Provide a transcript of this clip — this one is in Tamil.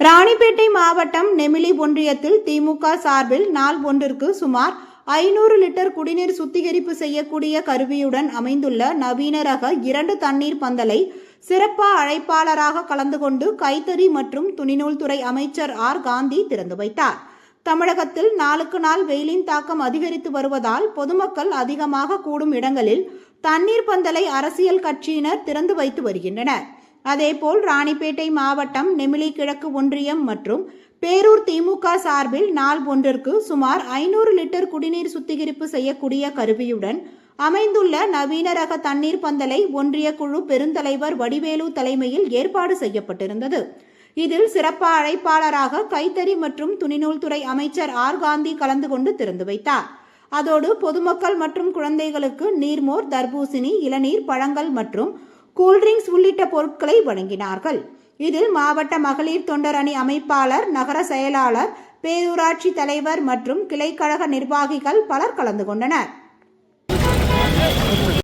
ராணிப்பேட்டை மாவட்டம் நெமிலி ஒன்றியத்தில் திமுக சார்பில் நாள் ஒன்றிற்கு சுமார் ஐநூறு லிட்டர் குடிநீர் சுத்திகரிப்பு செய்யக்கூடிய கருவியுடன் அமைந்துள்ள நவீன ரக இரண்டு தண்ணீர் பந்தலை சிறப்பா அழைப்பாளராக கலந்து கொண்டு கைத்தறி மற்றும் துணிநூல் துறை அமைச்சர் ஆர். காந்தி திறந்து வைத்தார். தமிழகத்தில் நாளுக்கு நாள் வெயிலின் தாக்கம் அதிகரித்து வருவதால் பொதுமக்கள் அதிகமாக கூடும் இடங்களில் தண்ணீர் பந்தலை அரசியல் கட்சியினர் திறந்து வைத்து வருகின்றனர். அதேபோல் ராணிப்பேட்டை மாவட்டம் நெமிலி கிழக்கு ஒன்றியம் மற்றும் பேரூர் திமுக சார்பில் நாள் ஒன்றிற்கு சுமார் ஐநூறு லிட்டர் குடிநீர் சுத்திகரிப்பு செய்யக்கூடிய கருவியுடன் அமைந்துள்ள நவீன ரக தண்ணீர் பந்தலை ஒன்றிய குழு பெருந்தலைவர் வடிவேலு தலைமையில் ஏற்பாடு செய்யப்பட்டிருந்தது. இதில் சிறப்பு அழைப்பாளராக கைத்தறி மற்றும் துணிநூல்துறை அமைச்சர் ஆர். காந்தி கலந்து கொண்டு திறந்து வைத்தார். அதோடு பொதுமக்கள் மற்றும் குழந்தைகளுக்கு நீர்மோர் தர்பூசணி இளநீர் பழங்கள் மற்றும் கூல்ட்ரிங்க்ஸ் உள்ளிட்ட பொருட்களை வழங்கினார்கள். இதில் மாவட்ட மகளிர் தொண்டர் அணி அமைப்பாளர் நகர செயலாளர் பேரூராட்சி தலைவர் மற்றும் கிளைக்கழக நிர்வாகிகள் பலர் கலந்து கொண்டனர்.